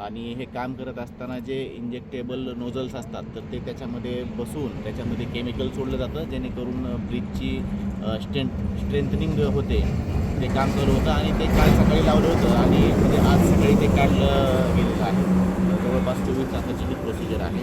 आणि हे काम करत असताना जे इंजेक्टेबल नोझल्स असतात तर ते त्याच्यामध्ये बसून त्याच्यामध्ये केमिकल सोडलं जातं जेणेकरून ब्रिजची स्ट्रेंथ स्ट्रेंथनिंग होते. ते काम चालू होतं आणि ते काल सकाळी लावलं होतं आणि म्हणजे आज सकाळी ते काढलं गेलेलं आहे. जवळपास चोवीस तासाची ही प्रोसिजर आहे.